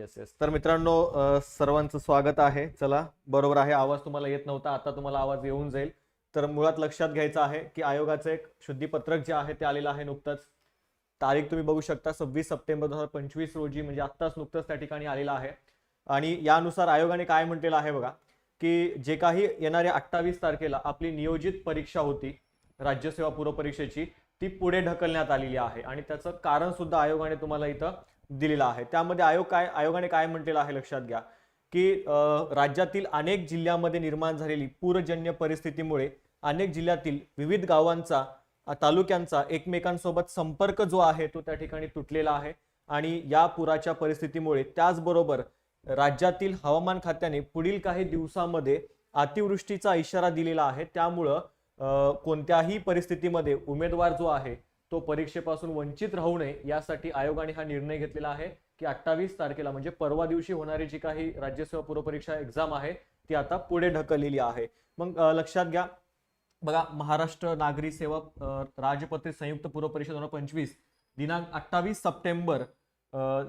Yes yes तर मित्रांनो सर्वांचं स्वागत आहे. चला बरोबर आहे आवाज तुम्हाला येत नव्हता आता तुम्हाला आवाज येऊन जाईल. तर मुळात लक्षात घ्यायचं आहे की आयोगाचं एक शुद्धीपत्रक जे आहे ते आलेलं आहे नुकतंच. तारीख तुम्ही बघू शकता सव्वीस सप्टेंबर दोन हजार पंचवीस रोजी म्हणजे आत्ताच नुकतंच त्या ठिकाणी आलेलं आहे. आणि यानुसार आयोगाने काय म्हटलेलं आहे बघा की जे काही येणाऱ्या अठ्ठावीस तारखेला आपली नियोजित परीक्षा होती राज्यसेवा पूर्व परीक्षेची ती पुढे ढकलण्यात आलेली आहे. आणि त्याचं कारण सुद्धा आयोगाने तुम्हाला इथं दिलेला आहे. त्यामध्ये आयोग काय आयोगाने काय म्हटलेलं आहे लक्षात घ्या की राज्यातील अनेक जिल्ह्यामध्ये निर्माण झालेली पूरजन्य परिस्थितीमुळे अनेक जिल्ह्यातील विविध गावांचा तालुक्यांचा एकमेकांसोबत संपर्क जो आहे तो त्या ठिकाणी तुटलेला आहे. आणि या पुराच्या परिस्थितीमुळे त्याचबरोबर राज्यातील हवामान खात्याने पुढील काही दिवसामध्ये अतिवृष्टीचा इशारा दिलेला आहे. त्यामुळं कोणत्याही परिस्थितीमध्ये उमेदवार जो आहे तो परीक्षेपासून वंचित राहू नये यासाठी आयोगाने हा निर्णय घेतलेला आहे की अठ्ठावीस तारखेला म्हणजे परवा दिवशी होणारी जी काही राज्यसेवा पूर्वपरीक्षा एक्झाम आहे ती आता पुढे ढकललेली आहे. मग लक्षात घ्या बघा महाराष्ट्र नागरी सेवा राजपत्रित संयुक्त पूर्व दोन हजार पंचवीस दिनांक अठ्ठावीस सप्टेंबर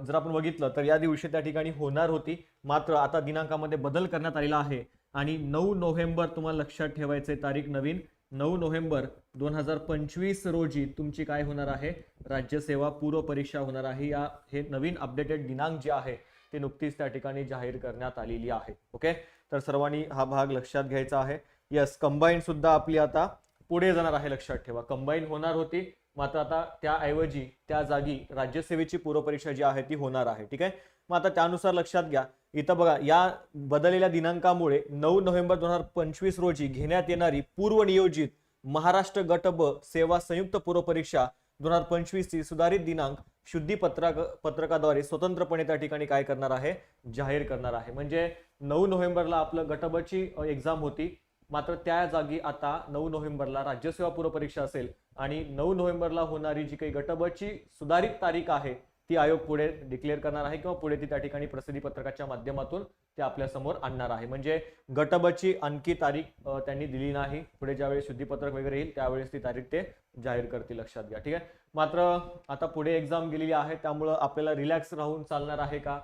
जर आपण बघितलं तर या दिवशी त्या ठिकाणी होणार होती. मात्र आता दिनांकामध्ये बदल करण्यात आलेला आहे. आणि नऊ नोव्हेंबर तुम्हाला लक्षात ठेवायचे तारीख नवीन. नऊ नोव्हेंबर दोन हजार पंचवीस रोजी तुमची काय होणार आहे? राज्यसेवा पूर्व परीक्षा होणार आहे. या हे नवीन अपडेटेड दिनांक जे आहे ते नुकतीच त्या ठिकाणी जाहीर करण्यात आलेली आहे. ओके तर सर्वांनी हा भाग लक्षात घ्यायचा आहे. यस कंबाईन सुद्धा आपली आता पुढे जाणार आहे लक्षात ठेवा. कंबाईन होणार होती मात्र आता त्याऐवजी त्या जागी राज्यसेवेची पूर्वपरीक्षा जी आहे ती होणार आहे. ठीक आहे? मग आता त्यानुसार लक्षात घ्या. इथं बघा या बदललेल्या दिनांकामुळे नऊ नोव्हेंबर दोन हजार पंचवीस रोजी घेण्यात येणारी पूर्वनियोजित महाराष्ट्र गट ब सेवा संयुक्त पूर्वपरीक्षा दोन हजार पंचवीस ची सुधारित दिनांक शुद्धी पत्रक पत्रकाद्वारे स्वतंत्रपणे त्या ठिकाणी काय करणार आहे? जाहीर करणार आहे. म्हणजे नऊ नोव्हेंबरला आपलं गटबची एक्झाम होती. मात्र त्या जागी आता नऊ नोव्हेंबरला राज्यसेवा पूर्वपरीक्षा असेल आणि नऊ नोव्हेंबरला होणारी जी काही गटबची सुधारित तारीख आहे ती आयोग पुढे डिक्लेअर करणार आहे किंवा पुढे ती त्या ठिकाणी प्रसिद्धी पत्रकाच्या माध्यमातून ते आपल्यासमोर आणणार आहे. म्हणजे गटबची आणखी तारीख त्यांनी दिली नाही. पुढे ज्यावेळेस शुद्धीपत्रक वगैरे येईल त्यावेळेस ती तारीख ते जाहीर करतील. लक्षात घ्या. ठीक आहे? मात्र आता पुढे एक्झाम गेलेली आहे. त्यामुळं आपल्याला रिलॅक्स राहून चालणार आहे का?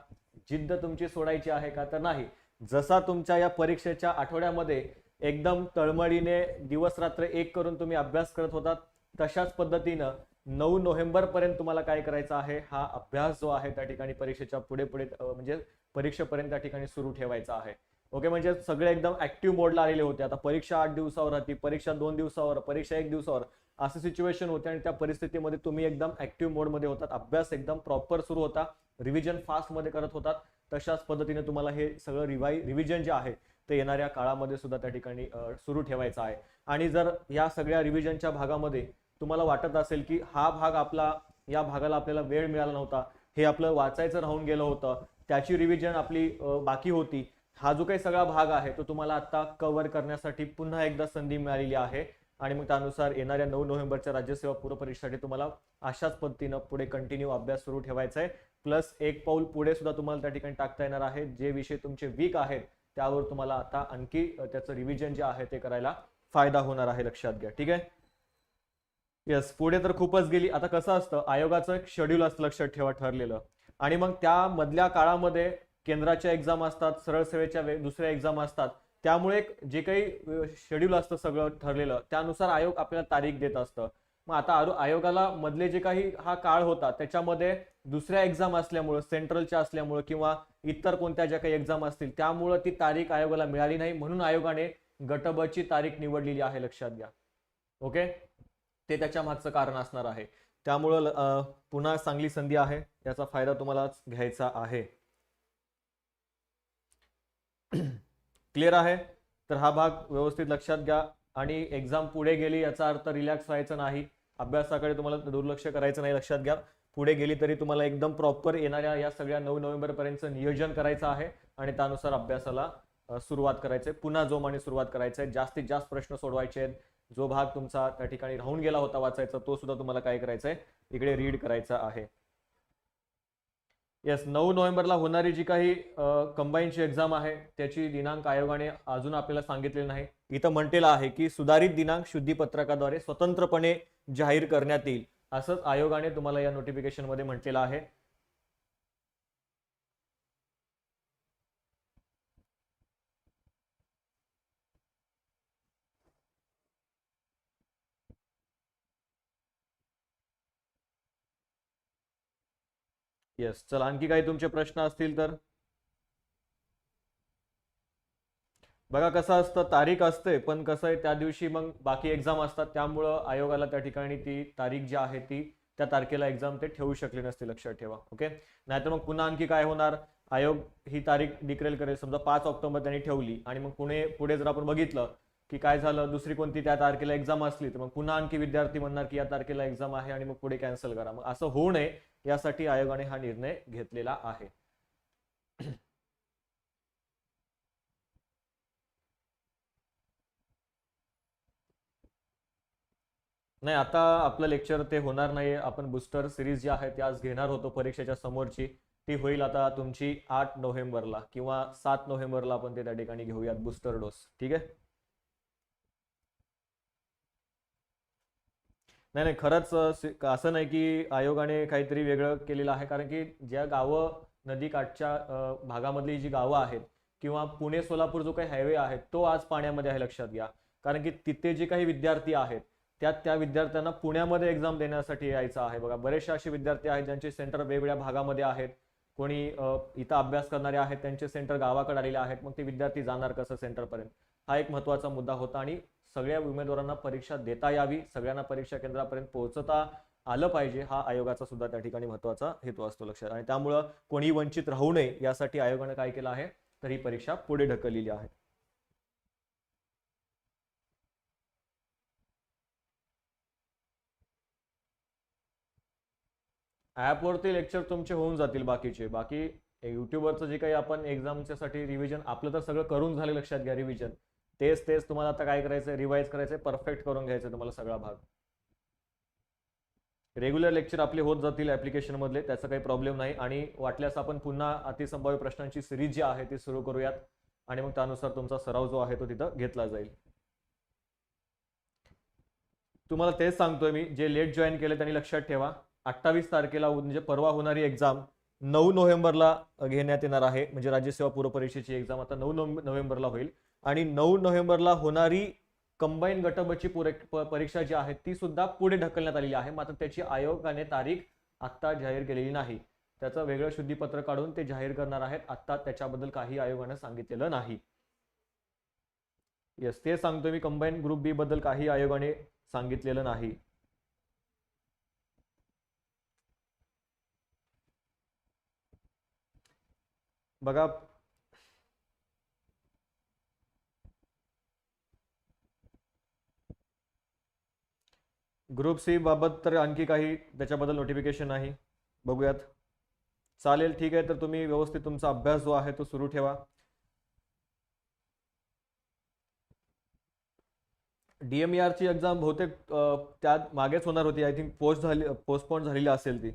जिद्द तुमची सोडायची आहे का? तर नाही. जसा तुमच्या या परीक्षेच्या आठवड्यामध्ये एकदम तळमळीने दिवस रात्र एक करून तुम्ही अभ्यास करत होतात तशाच पद्धतीनं नऊ नोव्हेंबर पर्यंत तुम्हाला काय करायचं आहे हा अभ्यास जो आहे त्या ठिकाणी परीक्षेच्या पुढे पुढे म्हणजे परीक्षेपर्यंत त्या ठिकाणी सुरू ठेवायचा आहे. ओके म्हणजे सगळे एकदम ऍक्टिव्ह मोडला आलेले होते. आता परीक्षा आठ दिवसावर राहते परीक्षा दोन दिवसावर परीक्षा एक दिवसावर असं सिच्युएशन होते आणि त्या परिस्थितीमध्ये तुम्ही एकदम ऍक्टिव्ह मोडमध्ये होतात. अभ्यास एकदम प्रॉपर सुरू होता. रिव्हिजन फास्टमध्ये करत होतात. तशाच पद्धतीने तुम्हाला हे सगळं रिवाई रिव्हिजन जे आहे ते येणाऱ्या काळामध्ये सुद्धा त्या ठिकाणी सुरू ठेवायचं आहे. आणि जर या सगळ्या रिव्हिजनच्या भागामध्ये तुम्हाला वाटत असेल की हा भाग आपला या भागाला आपल्याला वेळ मिळाला नव्हता हे आपलं वाचायचं राहून गेलं होतं त्याची रिव्हिजन आपली बाकी होती. हा जो काही सगळा भाग आहे तो तुम्हाला आता कव्हर करण्यासाठी पुन्हा एकदा संधी मिळालेली आहे. आणि मग त्यानुसार येणाऱ्या नऊ नोव्हेंबरच्या राज्यसेवा पूर्वपरीक्षेसाठी तुम्हाला अशाच पद्धतीनं पुढे कंटिन्यू अभ्यास सुरू ठेवायचा आहे. प्लस एक पाऊल पुढे सुद्धा तुम्हाला त्या ठिकाणी टाकता येणार आहे. जे विषय तुमचे वीक आहेत त्यावर तुम्हाला आता आणखी त्याचं रिव्हिजन जे आहे ते करायला फायदा होणार आहे लक्षात घ्या. ठीक आहे? येस पुढे तर खूपच गेली. आता कसं असतं आयोगाचं एक शेड्यूल असतं लक्षात ठेवा ठरलेलं. आणि मग त्या मधल्या काळामध्ये केंद्राच्या एक्झाम असतात सरळ सेवेच्या दुसऱ्या एक्झाम असतात. त्यामुळे एक जे काही शेड्यूल असतं सगळं ठरलेलं त्यानुसार आयोग आपल्याला तारीख देत असतं. मग आता आरो- आयोगाला मधले जे काही हा काळ होता त्याच्यामध्ये दुसऱ्या एक्झाम असल्यामुळं सेंट्रलच्या असल्यामुळं किंवा इतर कोणत्या ज्या काही एक्झाम असतील त्यामुळं ती तारीख आयोगाला मिळाली नाही म्हणून आयोगाने गटबची तारीख निवडलेली आहे लक्षात घ्या. ओके ते त्याच्या मागचं कारण असणार आहे. त्यामुळं पुन्हा चांगली संधी आहे. याचा फायदा तुम्हाला घ्यायचा आहे. क्लिअर आहे? तर हा भाग व्यवस्थित लक्षात घ्या. आणि एक्झाम पुढे गेली याचा अर्थ रिलॅक्स व्हायचं नाही. अभ्यासाकडे तुम्हाला दुर्लक्ष करायचं नाही लक्षात घ्या. पुढे गेली तरी तुम्हाला एकदम प्रॉपर येणाऱ्या या सगळ्या नऊ नोव्हेंबरपर्यंतचं नियोजन करायचं आहे. आणि त्यानुसार अभ्यासाला सुरुवात करायचे आहे. पुन्हा जोमाने सुरुवात करायचं आहे जास्तीत जास्त प्रश्न सोडवायचे आहेत जो भाग तुमचा त्या ठिकाणी राहून गेला होता वाचायचा तो सुद्धा तुम्हाला काय करायचा आहे इकडे रीड करायचा आहे. येस नऊ नोव्हेंबरला होणारी जी काही कंबाईनची एक्झाम आहे त्याची दिनांक आयोगाने अजून आपल्याला सांगितले नाही. इथं म्हटलेलं आहे की सुधारित दिनांक शुद्धीपत्रकाद्वारे स्वतंत्रपणे जाहीर करण्यात येईल असंच आयोगाने तुम्हाला या नोटिफिकेशनमध्ये म्हटलेलं आहे. येस चला आणखी काही तुमचे प्रश्न असतील तर. बघा कसं असतं तारीख असते पण कसं आहे त्या दिवशी मग बाकी एक्झाम असतात त्यामुळं आयोगाला त्या ठिकाणी ती तारीख जी आहे ती त्या तारखेला एक्झाम ते ठेवू शकले नसते लक्षात ठेवा ओके नाहीतर मग पुन्हा आणखी काय होणार? आयोग ही तारीख डिक्लेअर करेल समजा पाच ऑक्टोबर त्यांनी ठेवली आणि मग पुणे पुढे जर आपण बघितलं की काय झालं दुसरी कोणती त्या तारखेला एक्झाम असली तर मग पुन्हा आणखी विद्यार्थी म्हणणार की या तारखेला एक्झाम आहे आणि मग पुढे कॅन्सल करा. मग असं होऊ नये यासाठी आयोगाने हा निर्णय घेतलेला आहे. नाही आता आपलं लेक्चर ते होणार नाही आपण बुस्टर सिरीज जी आहे ती आज घेणार होतो परीक्षेच्या समोरची. ती होईल आता तुमची आठ नोव्हेंबरला किंवा सात नोव्हेंबरला आपण ते त्या ठिकाणी घेऊयात बुस्टर डोस ठीक आहे? नाही नाही खरंच असं नाही की आयोगाने काहीतरी वेगळं केलेलं आहे. कारण की ज्या गावं नदीकाठच्या भागामधली जी गावं आहेत किंवा पुणे सोलापूर जो काही हायवे आहे तो आज पाण्यामध्ये आहे लक्षात घ्या. कारण की तिथे जे काही विद्यार्थी आहेत त्या त्या विद्यार्थ्यांना पुण्यामध्ये एक्झाम देण्यासाठी यायचं आहे. बघा बरेचसे असे विद्यार्थी आहेत ज्यांचे सेंटर वेगवेगळ्या भागामध्ये आहेत. कोणी इथं अभ्यास करणारे आहेत त्यांचे सेंटर गावाकडे आलेले आहेत. मग ते विद्यार्थी जाणार कसं सेंटरपर्यंत हा एक महत्त्वाचा मुद्दा होता. आणि सगळ्या उमेदवारांना परीक्षा देता यावी सगळ्यांना परीक्षा केंद्रापर्यंत पोहोचता आलं पाहिजे हा आयोगाचा सुद्धा त्या ठिकाणी महत्त्वाचा हेतू असतो लक्षात. आणि त्यामुळं कोणी वंचित राहू नये यासाठी आयोगाने काय केलं आहे तर ही परीक्षा पुढे ढकललेली आहे. ॲपवरती लेक्चर तुमचे होऊन जातील बाकीचे. बाकी युट्यूबवरचं जे काही आपण एक्झामच्यासाठी रिव्हिजन आपलं तर सगळं करून झाले लक्षात घ्या रिव्हिजन तेच तेच तुम्हाला आता काय करायचं रिवाईज करायचं परफेक्ट करून घ्यायचं तुम्हाला सगळा भाग. रेग्युलर लेक्चर आपले होत जातील ऍप्लिकेशन मधले त्याचा काही प्रॉब्लेम नाही. आणि वाटल्यास आपण पुन्हा अतिसंभाव्य प्रश्नांची सिरीज जी आहे ती सुरू करूयात. आणि मग त्यानुसार तुमचा सराव जो आहे तो तिथं घेतला जाईल. तुम्हाला तेच सांगतोय मी जे लेट जॉईन केले त्यांनी लक्षात ठेवा. अठ्ठावीस तारखेला म्हणजे परवा होणारी एक्झाम नऊ नोव्हेंबरला घेण्यात येणार आहे. म्हणजे राज्यसेवा पूर्व परीक्षेची एक्झाम आता नऊ नोव्हेंबरला होईल. आणि नऊ नोव्हेंबरला होणारी कंबाईन गटबची पुरे परीक्षा जी आहे ती सुद्धा पुढे ढकलण्यात आलेली आहे. मात्र त्याची आयोगाने तारीख आत्ता जाहीर केलेली नाही. त्याचं वेगळं शुद्धीपत्र काढून ते जाहीर करणार आहेत. आत्ता त्याच्याबद्दल काही आयोगाने सांगितलेलं नाही. येस ते सांगतो मी. कंबाईन ग्रुप बी बद्दल काही आयोगाने सांगितलेलं नाही. बघा ग्रुप सी बाबत तर आणखी काही त्याच्याबद्दल नोटिफिकेशन नाही. बघूयात. चालेल ठीक आहे तर तुम्ही व्यवस्थित तुमचा अभ्यास जो आहे तो सुरू ठेवा. डीएमईआरची एक्झाम बहुतेक त्यात मागेच होणार होती. आय थिंक पोस्ट झाली पोस्टपोन झालेली असेल ती.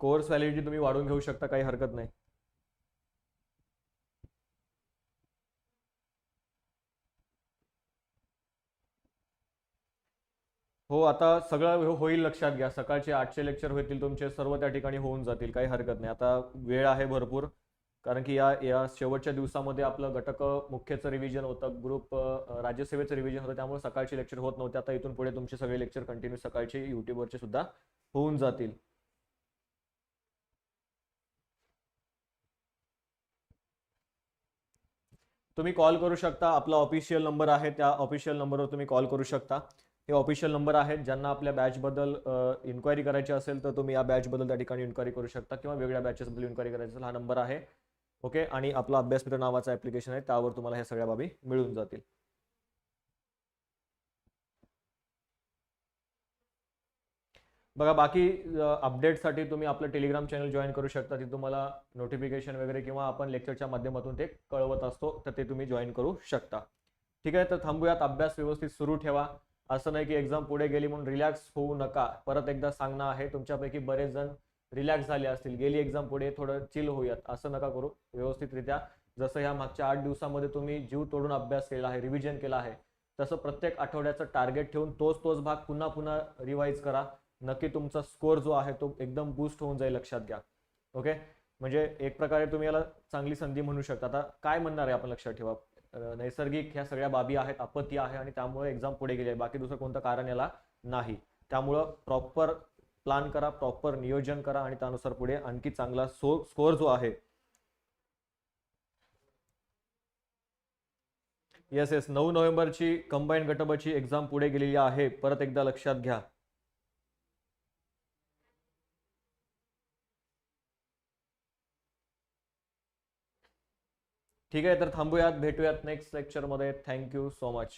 कोर्स व्हॅलिडिटी तुम्ही वाढवून घेऊ शकता काही हरकत नाही. हो आता सगळं हो-, होईल लक्षात घ्या. सकाळचे आठशे लेक्चर होतील तुमचे सर्व त्या ठिकाणी होऊन जातील काही हरकत नाही. आता वेळ आहे भरपूर कारण की या या शेवटच्या दिवसामध्ये आपलं घटक मुख्यचं रिव्हिजन होतं ग्रुप राज्यसेवेचं रिव्हिजन होतं त्यामुळे सकाळचे लेक्चर होत नव्हते. आता इथून पुढे तुमचे सगळे लेक्चर कंटिन्यू सकाळचे युट्यूबवरचे सुद्धा होऊन जातील. तुम्ही कॉल करू शकता. आपला ऑफिशियल नंबर आहे त्या ऑफिशियल नंबरवर तुम्ही कॉल करू शकता. हे ऑफिशियल नंबर आहेत. ज्यांना आपल्या बॅचबद्दल इन्क्वायरी करायची असेल तर तुम्ही या बॅचबद्दल त्या ठिकाणी इन्क्वायरी करू शकता किंवा वेगळ्या बॅचेसबद्दल इन्क्वायरी करायची असेल हा नंबर आहे. ओके आणि आपला अभ्यास मित्र नावाचा ऍप्लिकेशन आहे. त्यावर तुम्हाला ह्या सगळ्या बाबी मिळून जातील. बघा बाकी अपडेटसाठी तुम्ही आपलं टेलिग्राम चॅनल जॉईन करू शकता. तिथे तुम्हाला नोटिफिकेशन वगैरे किंवा आपण लेक्चरच्या माध्यमातून ते कळवत असतो तर ते तुम्ही जॉईन करू शकता. ठीक आहे? तर थांबूयात. अभ्यास व्यवस्थित सुरू ठेवा. असं नाही की एक्झाम पुढे गेली म्हणून रिलॅक्स होऊ नका. परत एकदा सांगणं आहे तुमच्यापैकी बरेच जण रिलॅक्स झाले असतील. गेली एक्झाम पुढे थोडं चिल होऊयात. असं नका करू. व्यवस्थितरित्या जसं ह्या मागच्या आठ दिवसामध्ये तुम्ही जीव तोडून अभ्यास केला आहे रिव्हिजन केला आहे तसं प्रत्येक आठवड्याचं टार्गेट ठेवून तोच तोच भाग पुन्हा पुन्हा रिवाईज करा. नक्की तुमचा स्कोअर जो आहे तो एकदम बूस्ट होऊन जाईल लक्षात घ्या. ओके म्हणजे एक प्रकारे तुम्ही याला चांगली संधी म्हणू शकता. आता काय म्हणणार आहे आपण लक्षात ठेवा? नैसर्गिक ह्या सगळ्या बाबी आहेत आपत्ती आहे आणि त्यामुळे एक्झाम पुढे गेली आहे. बाकी दुसरं कोणतं कारण याला नाही. त्यामुळं प्रॉपर प्लान करा प्रॉपर नियोजन करा आणि त्यानुसार पुढे आणखी चांगला सो स्कोअर जो आहे. येस येस नऊ नोव्हेंबरची कंबाईन गटबची एक्झाम पुढे गेलेली आहे. परत एकदा लक्षात घ्या. ठीक आहे तर थांबूयात भेटूयात नेक्स्ट लेक्चरमध्ये थँक्यू सो मच